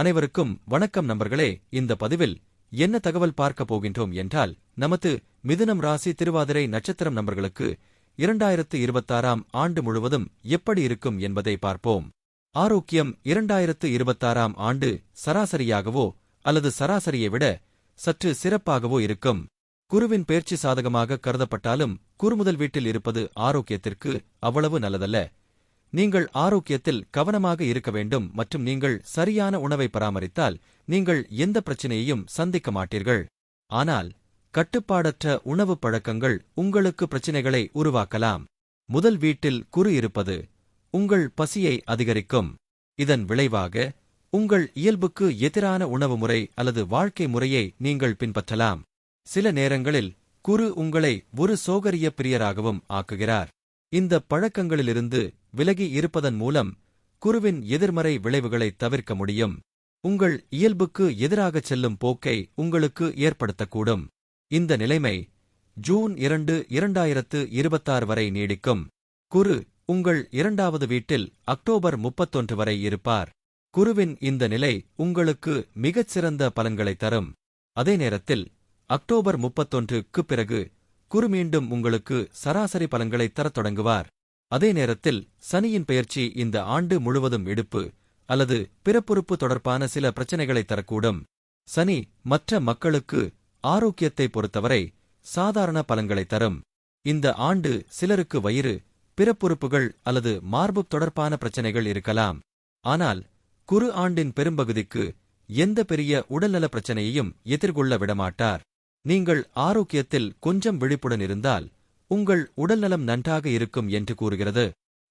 அனைவருக்கும் வணக்கம் நண்பர்களே. இந்த பதிவில் என்ன தகவல் பார்க்க போகின்றோம் என்றால் நமது மிதுனம் ராசி திருவாதிரை நட்சத்திரம் நண்பர்களுக்கு இரண்டாயிரத்து இருபத்தாறாம் ஆண்டு முழுவதும் எப்படி இருக்கும் என்பதை பார்ப்போம். ஆரோக்கியம் இரண்டாயிரத்து இருபத்தாறாம் ஆண்டு சராசரியாகவோ அல்லது சராசரியை விட சற்று சிறப்பாகவோ இருக்கும். குருவின் பேர்ச்சி சாதகமாக கருதப்பட்டாலும் குறுமுதல் வீட்டில் இருப்பது ஆரோக்கியத்திற்கு அவ்வளவு நல்லதல்ல. நீங்கள் ஆரோக்கியத்தில் கவனமாக இருக்க வேண்டும் மற்றும் நீங்கள் சரியான உணவை பராமரித்தால் நீங்கள் எந்த பிரச்சனையையும் சந்திக்க மாட்டீர்கள். ஆனால் கட்டுப்பாடற்ற உணவு பழக்கங்கள் உங்களுக்கு பிரச்சினைகளை உருவாக்கலாம். முதல் வீட்டில் குறு இருப்பது உங்கள் பசியை அதிகரிக்கும். இதன் விளைவாக உங்கள் இயல்புக்கு எதிரான உணவு முறை அல்லது வாழ்க்கை முறையை நீங்கள் பின்பற்றலாம். சில நேரங்களில் குரு உங்களை ஒரு சோகரிய பிரியராகவும் ஆக்குகிறார். இந்த பழக்கங்களிலிருந்து விலகி இருப்பதன் மூலம் குருவின் எதிர்மறை விளைவுகளை தவிர்க்க முடியும். உங்கள் இயல்புக்கு எதிராகச் செல்லும் போக்கை உங்களுக்கு ஏற்படுத்தக்கூடும். இந்த நிலைமை ஜூன் இரண்டு இரண்டாயிரத்து இருபத்தாறு வரை நீடிக்கும். குரு உங்கள் இரண்டாவது வீட்டில் அக்டோபர் முப்பத்தொன்று வரை இருப்பார். குருவின் இந்த நிலை உங்களுக்கு மிகச் சிறந்த பலன்களை தரும். அதே நேரத்தில் அக்டோபர் முப்பத்தொன்றுக்குப் பிறகு குரு மீண்டும் உங்களுக்கு சராசரி பலன்களை தரத் தொடங்குவார். அதே நேரத்தில் சனியின் பெயர்ச்சி இந்த ஆண்டு முழுவதும் எடுப்பு அல்லது பிறப்புறுப்பு தொடர்பான சில பிரச்சனைகளை தரக்கூடும். சனி மற்ற மக்களுக்கு ஆரோக்கியத்தை பொறுத்தவரை சாதாரண பலன்களை தரும். இந்த ஆண்டு சிலருக்கு வயிறு பிறப்புறுப்புகள் அல்லது மார்பு தொடர்பான பிரச்சனைகள் இருக்கலாம். ஆனால் குறு ஆண்டின் பெரும்பகுதிக்கு எந்த பெரிய உடல்நல பிரச்சனையையும் எதிர்கொள்ள விடமாட்டார். நீங்கள் ஆரோக்கியத்தில் கொஞ்சம் விழிப்புடன் இருந்தால் உங்கள் உடல்நலம் நன்றாக இருக்கும் என்று கூறுகிறது.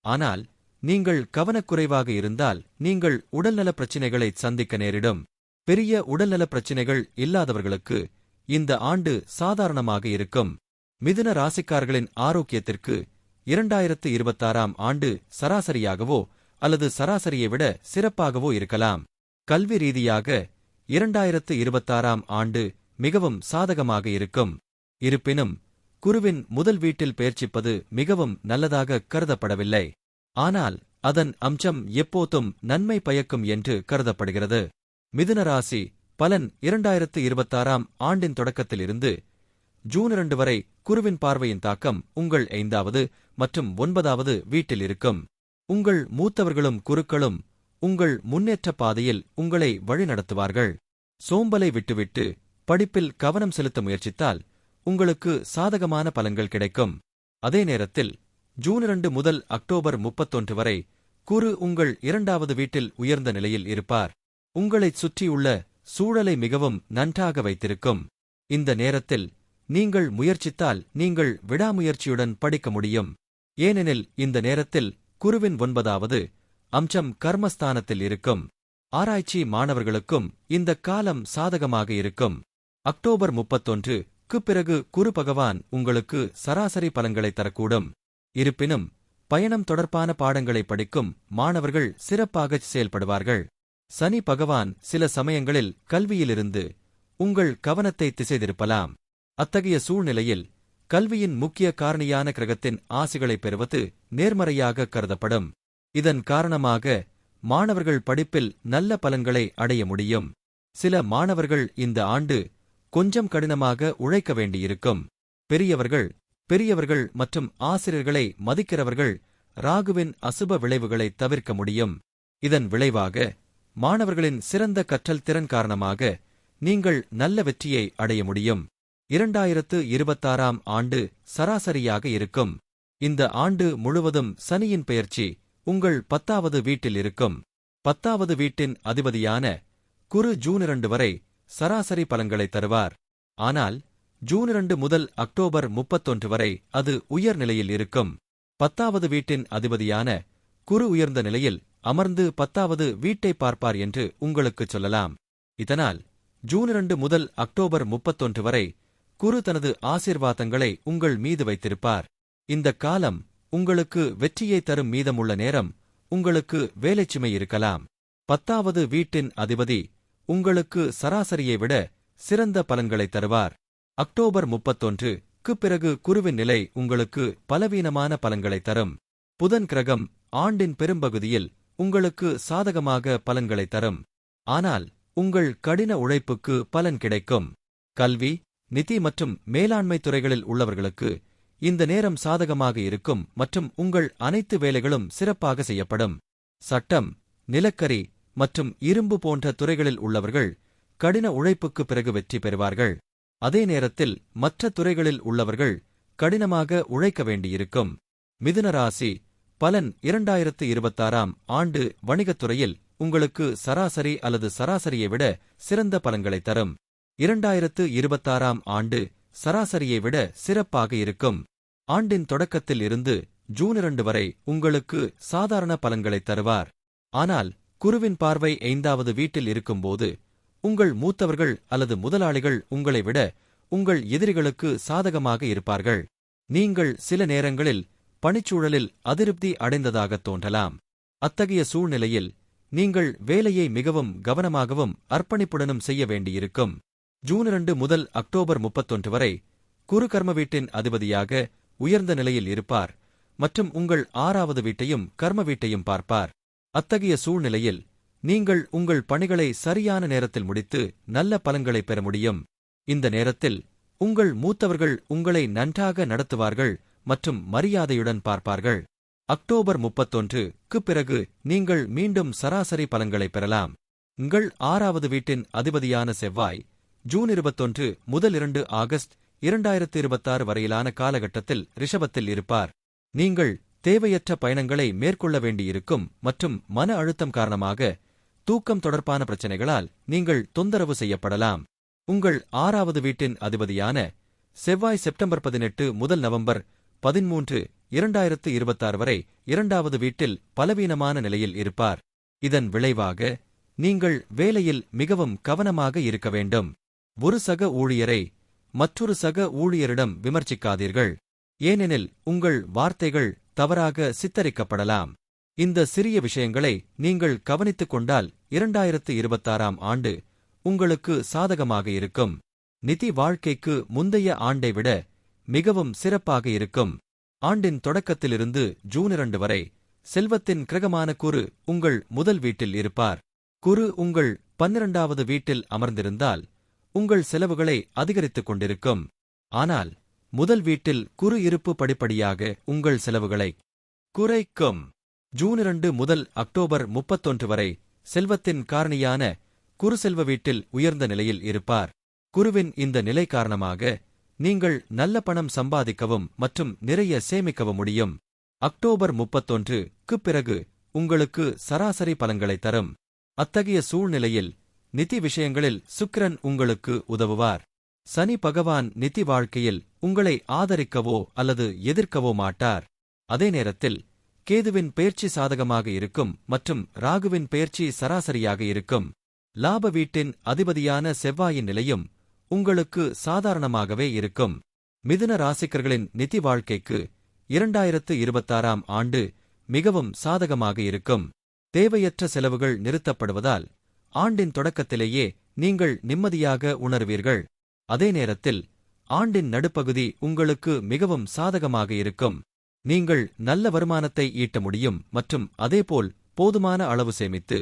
ஆனால் நீங்கள் கவனக்குறைவாக இருந்தால் நீங்கள் உடல்நல பிரச்சினைகளை சந்திக்க நேரிடும். பெரிய உடல்நல பிரச்சினைகள் இல்லாதவர்களுக்கு இந்த ஆண்டு சாதாரணமாக இருக்கும். மிதுன ராசிக்காரர்களின் ஆரோக்கியத்திற்கு இரண்டாயிரத்து இருபத்தாறாம் ஆண்டு சராசரியாகவோ அல்லது சராசரியை விட சிறப்பாகவோ இருக்கலாம். கல்வி ரீதியாக இரண்டாயிரத்து இருபத்தாறாம் ஆண்டு மிகவும் சாதகமாக இருக்கும். இருப்பினும் குருவின் முதல் வீட்டில் பெயர்ச்சிப்பது மிகவும் நல்லதாக கருதப்படவில்லை. ஆனால் அதன் அம்சம் எப்போதும் நன்மை பயக்கும் என்று கருதப்படுகிறது. மிதுன ராசி பலன் இரண்டாயிரத்து இருபத்தாறாம் ஆண்டின் தொடக்கத்திலிருந்து ஜூன் இரண்டு வரை குருவின் பார்வையின் தாக்கம் உங்கள் ஐந்தாவது மற்றும் ஒன்பதாவது வீட்டில் இருக்கும். உங்கள் மூத்தவர்களும் குருக்களும் உங்கள் முன்னேற்ற பாதையில் உங்களை வழிநடத்துவார்கள். சோம்பலை விட்டுவிட்டு படிப்பில் கவனம் செலுத்த முயற்சித்தால் உங்களுக்கு சாதகமான பலன்கள் கிடைக்கும். அதே நேரத்தில் ஜூன் இரண்டு முதல் அக்டோபர் முப்பத்தொன்று வரை குரு உங்கள் இரண்டாவது வீட்டில் உயர்ந்த நிலையில் இருப்பார். உங்களைச் சுற்றியுள்ள சூழலை மிகவும் நன்றாக வைத்திருக்கும். இந்த நேரத்தில் நீங்கள் முயற்சித்தால் நீங்கள் விடாமுயற்சியுடன் படிக்க முடியும். ஏனெனில் இந்த நேரத்தில் குருவின் ஒன்பதாவது அம்சம் கர்மஸ்தானத்தில் இருக்கும். ஆராய்ச்சி மாணவர்களுக்கும் இந்த காலம் சாதகமாக இருக்கும். அக்டோபர் முப்பத்தொன்று க்கு பிறகு குரு பகவான் உங்களுக்கு சராசரி பலன்களை தரக்கூடும். இருப்பினும் பயணம் தொடர்பான பாடங்களை படிக்கும் மாணவர்கள் சிறப்பாகச் செயல்படுவார்கள். சனி பகவான் சில சமயங்களில் கல்வியிலிருந்து உங்கள் கவனத்தை திசைதிருப்பலாம். அத்தகைய சூழ்நிலையில் கல்வியின் முக்கிய காரணியான கிரகத்தின் ஆசைகளைப் பெறுவது நேர்மறையாக கருதப்படும். இதன் காரணமாக மாணவர்கள் படிப்பில் நல்ல பலன்களை அடைய முடியும். சில மாணவர்கள் இந்த ஆண்டு கொஞ்சம் கடினமாக உழைக்க வேண்டியிருக்கும். பெரியவர்கள் பெரியவர்கள் மற்றும் ஆசிரியர்களை மதிக்கிறவர்கள் ராகுவின் அசுப விளைவுகளை தவிர்க்க முடியும். இதன் விளைவாக மாணவர்களின் சிறந்த கற்றல் திறன் காரணமாக நீங்கள் நல்ல வெற்றியை அடைய முடியும். இரண்டாயிரத்து இருபத்தாறாம் ஆண்டு சராசரியாக இருக்கும். இந்த ஆண்டு முழுவதும் சனியின் பெயர்ச்சி உங்கள் பத்தாவது வீட்டில் இருக்கும். பத்தாவது வீட்டின் அதிபதியான குரு ஜூன் இரண்டு வரை சராசரி பலன்களை தருவார். ஆனால் ஜூன் இரண்டு முதல் அக்டோபர் முப்பத்தொன்று வரை அது உயர் நிலையில் இருக்கும். பத்தாவது வீட்டின் அதிபதியான குரு உயர்ந்த நிலையில் அமர்ந்து பத்தாவது வீட்டை பார்ப்பார் என்று உங்களுக்குச் சொல்லலாம். இதனால் ஜூன் இரண்டு முதல் அக்டோபர் முப்பத்தொன்று வரை குரு தனது ஆசிர்வாதங்களை உங்கள் மீது வைத்திருப்பார். இந்த காலம் உங்களுக்கு வெற்றியை தரும் மீதமுள்ள நேரம் உங்களுக்கு வேலைச்சுமை இருக்கலாம். பத்தாவது வீட்டின் அதிபதி உங்களுக்கு சராசரியை விட சிறந்த பலன்களை தருவார். அக்டோபர் முப்பத்தொன்று க்கு பிறகு குருவின் நிலை உங்களுக்கு பலவீனமான பலன்களை தரும். புதன் கிரகம் ஆண்டின் பெரும்பகுதியில் உங்களுக்கு சாதகமாக பலன்களை தரும். ஆனால் உங்கள் கடின உழைப்புக்கு பலன் கிடைக்கும். கல்வி நிதி மற்றும் மேலாண்மை துறைகளில் உள்ளவர்களுக்கு இந்த நேரம் சாதகமாக இருக்கும் மற்றும் உங்கள் அனைத்து வேலைகளும் சிறப்பாக செய்யப்படும். சட்டம் நிலக்கரி மற்றும் இரும்பு போன்ற துறைகளில் உள்ளவர்கள் கடின உழைப்புக்கு பிறகு வெற்றி பெறுவார்கள். அதே நேரத்தில் மற்ற துறைகளில் உள்ளவர்கள் கடினமாக உழைக்க வேண்டியிருக்கும். மிதுன ராசி பலன் இரண்டாயிரத்து இருபத்தாறாம் ஆண்டு வணிகத்துறையில் உங்களுக்கு சராசரி அல்லது சராசரியை விட சிறந்த பலன்களை தரும். இரண்டாயிரத்து இருபத்தாறாம் ஆண்டு சராசரியை விட சிறப்பாக இருக்கும். ஆண்டின் தொடக்கத்தில் இருந்து ஜூன் இரண்டு வரை உங்களுக்கு சாதாரண பலன்களை தருவார். ஆனால் குருவின் பார்வை ஐந்தாவது வீட்டில் இருக்கும்போது உங்கள் மூத்தவர்கள் அல்லது முதலாளிகள் உங்களை விட உங்கள் எதிரிகளுக்கு சாதகமாக இருப்பார்கள். நீங்கள் சில நேரங்களில் பணிச்சூழலில் அதிருப்தி அடைந்ததாகத் தோன்றலாம். அத்தகைய சூழ்நிலையில் நீங்கள் வேலையை மிகவும் கவனமாகவும் அர்ப்பணிப்புடனும் செய்ய வேண்டியிருக்கும். ஜூன் இரண்டு முதல் அக்டோபர் முப்பத்தொன்று வரை குரு கர்ம வீட்டின் அதிபதியாக உயர்ந்த நிலையில் இருப்பார் மற்றும் உங்கள் ஆறாவது வீட்டையும் கர்ம வீட்டையும் பார்ப்பார். அத்தகைய சூழ்நிலையில் நீங்கள் உங்கள் பணிகளை சரியான நேரத்தில் முடித்து நல்ல பலன்களை பெற முடியும். இந்த நேரத்தில் உங்கள் மூத்தவர்கள் உங்களை நன்றாக நடத்துவார்கள் மற்றும் மரியாதையுடன் பார்ப்பார்கள். அக்டோபர் முப்பத்தொன்றுக்கு பிறகு நீங்கள் மீண்டும் சராசரி பலன்களை பெறலாம். உங்கள் ஆறாவது வீட்டின் அதிபதியான செவ்வாய் ஜூன் இருபத்தொன்று முதல் இரண்டு ஆகஸ்ட் இரண்டாயிரத்து இருபத்தாறு வரையிலான காலகட்டத்தில் ரிஷபத்தில் இருப்பார். நீங்கள் தேவையற்ற பயணங்களை மேற்கொள்ள வேண்டியிருக்கும் மற்றும் மன அழுத்தம் காரணமாக தூக்கம் தொடர்பான பிரச்சனைகளால் நீங்கள் தொந்தரவு செய்யப்படலாம். உங்கள் ஆறாவது வீட்டின் அதிபதியான செவ்வாய் செப்டம்பர் பதினெட்டு முதல் நவம்பர் பதிமூன்று இரண்டாயிரத்து இருபத்தாறு வரை இரண்டாவது வீட்டில் பலவீனமான நிலையில் இருப்பார். இதன் விளைவாக நீங்கள் வேலையில் மிகவும் கவனமாக இருக்க வேண்டும். ஒரு சக ஊழியரை மற்றொரு சக ஊழியரிடம் விமர்சிக்காதீர்கள். ஏனெனில் உங்கள் வார்த்தைகள் தவறாக சித்தரிக்கப்படலாம். இந்த சிறிய விஷயங்களை நீங்கள் கவனித்துக் கொண்டால் இரண்டாயிரத்து இருபத்தாறாம் ஆண்டு உங்களுக்கு சாதகமாக இருக்கும். நிதி வாழ்க்கைக்கு முந்தைய ஆண்டை விட மிகவும் சிறப்பாக இருக்கும். ஆண்டின் தொடக்கத்திலிருந்து ஜூன் இரண்டு வரை செல்வத்தின் கிரகமான குரு உங்கள் முதல் வீட்டில் இருப்பார். குரு உங்கள் பன்னிரண்டாவது வீட்டில் அமர்ந்திருந்தால் உங்கள் செலவுகளை அதிகரித்துக் கொண்டிருக்கும். ஆனால் முதல் வீட்டில் குறு இருப்பு படிப்படியாக உங்கள் செலவுகளை. குறைக்கும். ஜூன் இரண்டு முதல் அக்டோபர் முப்பத்தொன்று வரை செல்வத்தின் காரணியான குரு செல்வ வீட்டில் உயர்ந்த நிலையில் இருப்பார். குருவின் இந்த நிலை காரணமாக நீங்கள் நல்ல பணம் சம்பாதிக்கவும் மற்றும் நிறைய சேமிக்கவும் முடியும். அக்டோபர் முப்பத்தொன்றுக்குப் பிறகு உங்களுக்கு சராசரி பலன்களை தரும். அத்தகைய சூழ்நிலையில் நிதி விஷயங்களில் சுக்கிரன் உங்களுக்கு உதவுவார். சனி பகவான் நிதி வாழ்க்கையில் உங்களை ஆதரிக்கவோ அல்லது எதிர்க்கவோ மாட்டார். அதே நேரத்தில் கேதுவின் பயிற்சி சாதகமாக இருக்கும் மற்றும் ராகுவின் பெயர்ச்சி சராசரியாக இருக்கும். லாப வீட்டின் அதிபதியான செவ்வாயின் நிலையும் உங்களுக்கு சாதாரணமாகவே இருக்கும். மிதுன ராசிக்கர்களின் நிதி வாழ்க்கைக்கு இரண்டாயிரத்து இருபத்தாறாம் ஆண்டு மிகவும் சாதகமாக இருக்கும். தேவையற்ற செலவுகள் நிறுத்தப்படுவதால் ஆண்டின் தொடக்கத்திலேயே நீங்கள் நிம்மதியாக உணர்வீர்கள். அதே நேரத்தில் ஆண்டின் நடுப்பகுதி உங்களுக்கு மிகவும் சாதகமாக இருக்கும். நீங்கள் நல்ல வருமானத்தை ஈட்ட முடியும் மற்றும் அதேபோல் போதுமான அளவு சேமித்து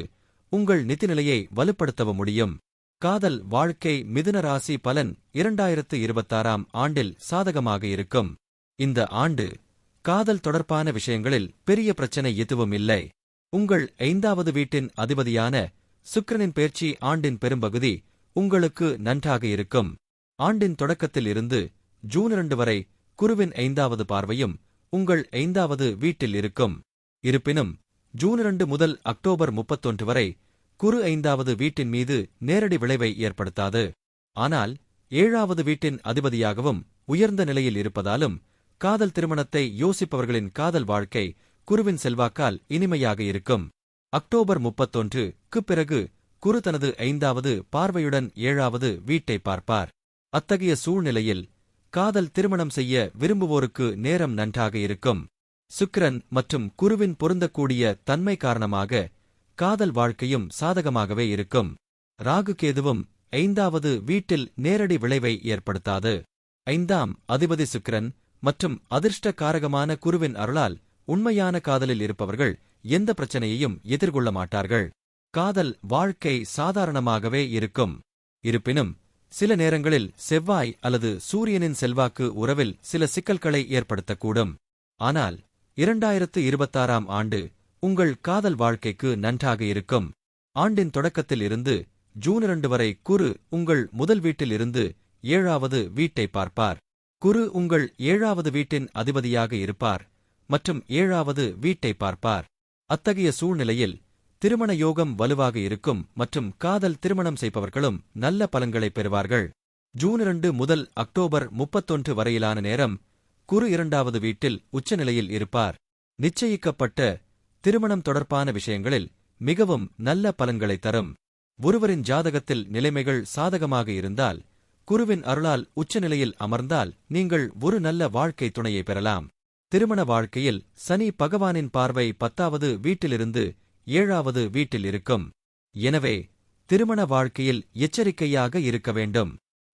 உங்கள் நிதிநிலையை வலுப்படுத்தவும் முடியும். காதல் வாழ்க்கை மிதுன ராசி பலன் இரண்டாயிரத்து இருபத்தாறாம் ஆண்டில் சாதகமாக இருக்கும். இந்த ஆண்டு காதல் தொடர்பான விஷயங்களில் பெரிய பிரச்சனை எதுவும் இல்லை. உங்கள் ஐந்தாவது வீட்டின் அதிபதியான சுக்கிரனின் பேர்ச்சி ஆண்டின் பெரும்பகுதி உங்களுக்கு நன்றாக இருக்கும். ஆண்டின் தொடக்கத்தில் இருந்து ஜூன் இரண்டு வரை குருவின் ஐந்தாவது பார்வையும் உங்கள் ஐந்தாவது வீட்டில் இருக்கும். இருப்பினும் ஜூன் இரண்டு முதல் அக்டோபர் முப்பத்தொன்று வரை குரு ஐந்தாவது வீட்டின் மீது நேரடி விளைவை ஏற்படுத்தாது. ஆனால் ஏழாவது வீட்டின் அதிபதியாகவும் உயர்ந்த நிலையில் இருப்பதாலும் காதல் திருமணத்தை யோசிப்பவர்களின் காதல் வாழ்க்கை குருவின் செல்வாக்கால் இனிமையாக இருக்கும். அக்டோபர் முப்பத்தொன்றுக்கு பிறகு குரு தனது ஐந்தாவது பார்வையுடன் ஏழாவது வீட்டை பார்ப்பார். அத்தகைய சூழ்நிலையில் காதல் திருமணம் செய்ய விரும்புவோருக்கு நேரம் நன்றாக இருக்கும். சுக்கிரன் மற்றும் குருவின் பொருந்தக்கூடிய தன்மை காரணமாக காதல் வாழ்க்கையும் சாதகமாகவே இருக்கும். ராகு கேதுவும் ஐந்தாவது வீட்டில் நேரடி விளைவை ஏற்படுத்தாது. ஐந்தாம் அதிபதி சுக்கிரன் மற்றும் அதிர்ஷ்ட காரகமான குருவின் அருளால் உண்மையான காதலில் இருப்பவர்கள் எந்த பிரச்சனையையும் எதிர்கொள்ள மாட்டார்கள். காதல் வாழ்க்கை சாதாரணமாகவே இருக்கும். இருப்பினும் சில நேரங்களில் செவ்வாய் அல்லது சூரியனின் செல்வாக்கு உறவில் சில சிக்கல்களை ஏற்படுத்தக்கூடும். ஆனால் இரண்டாயிரத்து இருபத்தாறாம் ஆண்டு உங்கள் காதல் வாழ்க்கைக்கு நன்றாக இருக்கும். ஆண்டின் தொடக்கத்தில் இருந்து ஜூன் இரண்டு வரை குரு உங்கள் முதல் வீட்டில் இருந்து ஏழாவது வீட்டை பார்ப்பார். குரு உங்கள் ஏழாவது வீட்டின் அதிபதியாக இருப்பார் மற்றும் ஏழாவது வீட்டை பார்ப்பார். அத்தகைய சூழ்நிலையில் திருமண யோகம் வலுவாக இருக்கும் மற்றும் காதல் திருமணம் செய்பவர்களும் நல்ல பலன்களை பெறுவார்கள். ஜூன் இரண்டு முதல் அக்டோபர் முப்பத்தொன்று வரையிலான நேரம் குரு இரண்டாவது வீட்டில் உச்சநிலையில் இருப்பார். நிச்சயிக்கப்பட்ட திருமணம் தொடர்பான விஷயங்களில் மிகவும் நல்ல பலன்களை தரும். ஒருவரின் ஜாதகத்தில் நிலைமைகள் சாதகமாக இருந்தால் குருவின் அருளால் உச்சநிலையில் அமர்ந்தால் நீங்கள் ஒரு நல்ல வாழ்க்கை துணையை பெறலாம். திருமண வாழ்க்கையில் சனி பகவானின் பார்வை பத்தாவது வீட்டிலிருந்து ஏழாவது வீட்டில் இருக்கும். எனவே திருமண வாழ்க்கையில் எச்சரிக்கையாக இருக்க வேண்டும்.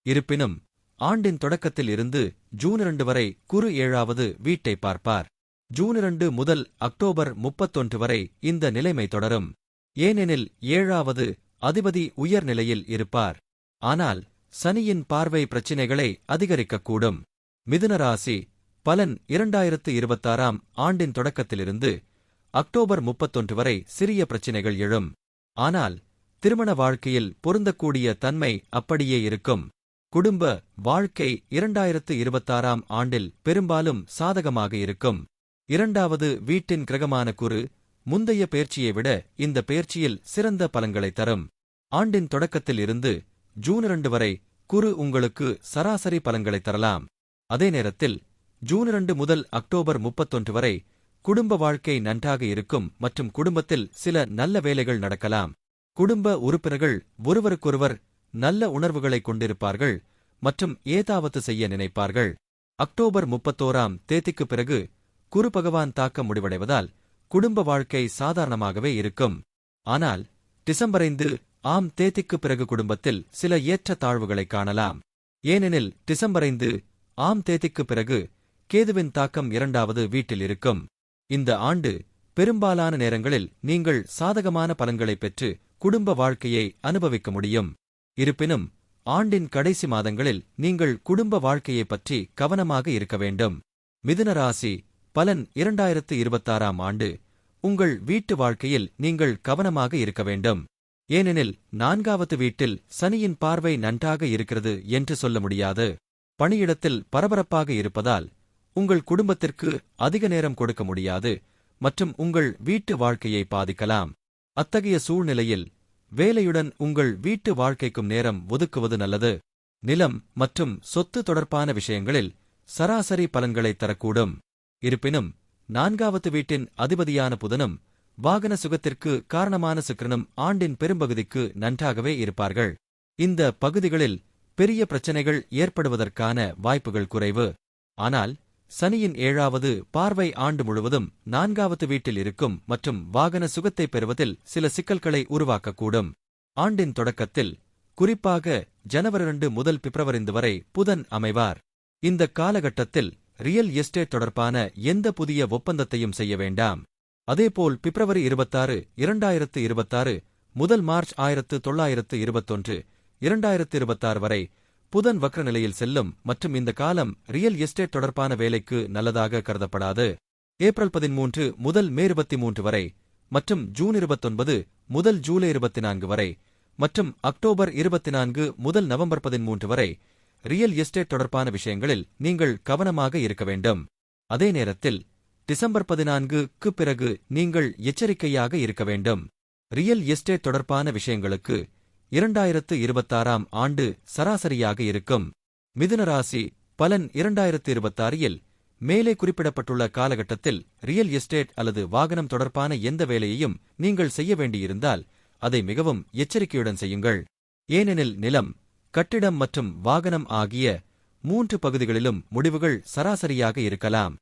இருப்பினும் ஆண்டின் தொடக்கத்தில் இருந்து ஜூன் இரண்டு வரை குரு ஏழாவது வீட்டை பார்ப்பார். ஜூன் இரண்டு முதல் அக்டோபர் முப்பத்தொன்று வரை இந்த நிலைமை தொடரும். ஏனெனில் ஏழாவது அதிபதி உயர்நிலையில் இருப்பார். ஆனால் சனியின் பார்வை பிரச்சினைகளை அதிகரிக்கக்கூடும். மிதுன ராசி பலன் இரண்டாயிரத்து இருபத்தாறாம் ஆண்டின் தொடக்கத்திலிருந்து அக்டோபர் முப்பத்தொன்று வரை சிறிய பிரச்சினைகள் எழும். ஆனால் திருமண வாழ்க்கையில் பொருந்தக்கூடிய தன்மை அப்படியே இருக்கும். குடும்ப வாழ்க்கை இரண்டாயிரத்து இருபத்தாறாம் ஆண்டில் பெரும்பாலும் சாதகமாக இருக்கும். இரண்டாவது வீட்டின் கிரகமான குரு முந்தைய பேர்ச்சியை விட இந்த பேர்ச்சியில் சிறந்த பலன்களை தரும். ஆண்டின் தொடக்கத்தில் இருந்து ஜூன் இரண்டு வரை குரு உங்களுக்கு சராசரி பலன்களை தரலாம். அதே நேரத்தில் ஜூன் இரண்டு முதல் அக்டோபர் முப்பத்தொன்று வரை குடும்ப வாழ்க்கை நன்றாக இருக்கும் மற்றும் குடும்பத்தில் சில நல்ல வேலைகள் நடக்கலாம். குடும்ப உறுப்பினர்கள் ஒருவருக்கொருவர் நல்ல உணர்வுகளை கொண்டிருப்பார்கள் மற்றும் ஏதாவது செய்ய நினைப்பார்கள். அக்டோபர் முப்பத்தோராம் தேதிக்குப் பிறகு குரு பகவான் தாக்கம் முடிவடைவதால் குடும்ப வாழ்க்கை சாதாரணமாகவே இருக்கும். ஆனால் டிசம்பர் ஐந்து ஆம் தேதிக்குப் பிறகு குடும்பத்தில் சில ஏற்ற தாழ்வுகளை காணலாம். ஏனெனில் டிசம்பர் ஐந்து ஆம் தேதிக்குப் பிறகு கேதுவின் தாக்கம் இரண்டாவது வீட்டில் இருக்கும். இந்த ஆண்டு பெரும்பாலான நேரங்களில் நீங்கள் சாதகமான பலன்களை பெற்று குடும்ப வாழ்க்கையை அனுபவிக்க முடியும். இருப்பினும் ஆண்டின் கடைசி மாதங்களில் நீங்கள் குடும்ப வாழ்க்கையைப் பற்றி கவனமாக இருக்க வேண்டும். மிதுன ராசி பலன் இரண்டாயிரத்து இருபத்தாறாம் ஆண்டு உங்கள் வீட்டு வாழ்க்கையில் நீங்கள் கவனமாக இருக்க வேண்டும். ஏனெனில் நான்காவது வீட்டில் சனியின் பார்வை நன்றாக இருக்கிறது என்று சொல்ல முடியாது. பணியிடத்தில் பரபரப்பாக இருப்பதால் உங்கள் குடும்பத்திற்கு அதிக நேரம் கொடுக்க முடியாது மற்றும் உங்கள் வீட்டு வாழ்க்கையை பாதிக்கலாம். அத்தகைய சூழ்நிலையில் வேலையுடன் உங்கள் வீட்டு வாழ்க்கைக்கும் நேரம் ஒதுக்குவது நல்லது. நிலம் மற்றும் சொத்து தொடர்பான விஷயங்களில் சராசரி பலன்களை தரக்கூடும். இருப்பினும் நான்காவது வீட்டின் அதிபதியான புதனும் வாகன சுகத்திற்கு காரணமான சுக்கிரனும் ஆண்டின் பெரும்பகுதிக்கு நன்றாகவே இருப்பார்கள். இந்த பகுதிகளில் பெரிய பிரச்சனைகள் ஏற்படுவதற்கான வாய்ப்புகள் குறைவு. ஆனால் சனியின் ஏழாவது பார்வை ஆண்டு முழுவதும் நான்காவது வீட்டில் இருக்கும் மற்றும் வாகன சுகத்தை பெறுவதில் சில சிக்கல்களை உருவாக்கக்கூடும். ஆண்டின் தொடக்கத்தில் குறிப்பாக ஜனவரி இரண்டு முதல் பிப்ரவரி வரை புதன் அமைவார். இந்த காலகட்டத்தில் ரியல் எஸ்டேட் தொடர்பான எந்த புதிய ஒப்பந்தத்தையும் செய்ய வேண்டாம். அதேபோல் பிப்ரவரி இருபத்தாறு இரண்டாயிரத்து இருபத்தாறு முதல் மார்ச் ஆயிரத்து தொள்ளாயிரத்து இருபத்தொன்று இரண்டாயிரத்து இருபத்தாறு வரை புதன் வக்ர நிலையில் செல்லும் மற்றும் இந்த காலம் ரியல் எஸ்டேட் தொடர்பான வேலைக்கு நல்லதாக கருதப்படாது. ஏப்ரல் பதிமூன்று முதல் மே இருபத்தி மூன்று வரை மற்றும் ஜூன் இருபத்தொன்பது முதல் ஜூலை இருபத்தி நான்கு வரை மற்றும் அக்டோபர் இருபத்தி நான்கு முதல் நவம்பர் பதிமூன்று வரை ரியல் எஸ்டேட் தொடர்பான விஷயங்களில் நீங்கள் கவனமாக இருக்க வேண்டும். அதே நேரத்தில் டிசம்பர் பதினான்குக்கு பிறகு நீங்கள் எச்சரிக்கையாக இருக்க வேண்டும். ரியல் எஸ்டேட் தொடர்பான விஷயங்களுக்கு இரண்டாயிரத்து இருபத்தாறாம் ஆண்டு சராசரியாக இருக்கும். மிதுன ராசி பலன் இரண்டாயிரத்து இருபத்தாறில் மேலே குறிப்பிடப்பட்டுள்ள காலகட்டத்தில் ரியல் எஸ்டேட் அல்லது வாகனம் தொடர்பான எந்த வேலையையும் நீங்கள் செய்ய வேண்டியிருந்தால் அதை மிகவும் எச்சரிக்கையுடன் செய்யுங்கள். ஏனெனில் நிலம் கட்டிடம் மற்றும் வாகனம் ஆகிய மூன்று பகுதிகளிலும் முடிவுகள் சராசரியாக இருக்கலாம்.